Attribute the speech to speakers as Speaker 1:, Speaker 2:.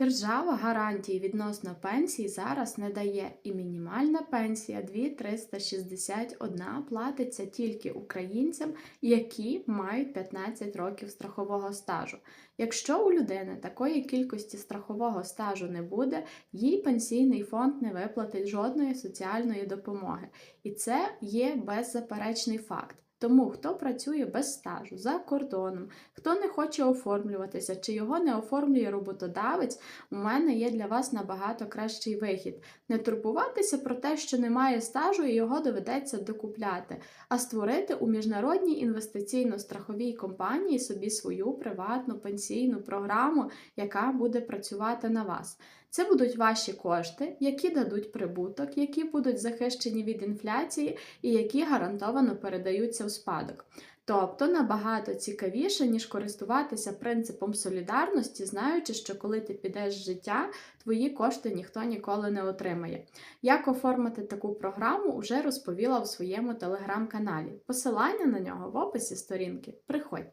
Speaker 1: Держава гарантії відносно пенсій зараз не дає, і мінімальна пенсія 2361 платиться тільки українцям, які мають 15 років страхового стажу. Якщо у людини такої кількості страхового стажу не буде, їй пенсійний фонд не виплатить жодної соціальної допомоги. І це є беззаперечний факт. Тому хто працює без стажу за кордоном, хто не хоче оформлюватися, чи його не оформлює роботодавець, у мене є для вас набагато кращий вихід. Не турбуватися про те, що немає стажу і його доведеться докупляти, а створити у міжнародній інвестиційно-страховій компанії собі свою приватну пенсійну програму, яка буде працювати на вас. Це будуть ваші кошти, які дадуть прибуток, які будуть захищені від інфляції і які гарантовано передаються в спадок. Тобто набагато цікавіше, ніж користуватися принципом солідарності, знаючи, що коли ти підеш з життя, твої кошти ніхто ніколи не отримає. Як оформити таку програму, вже розповіла в своєму телеграм-каналі. Посилання на нього в описі сторінки. Приходьте.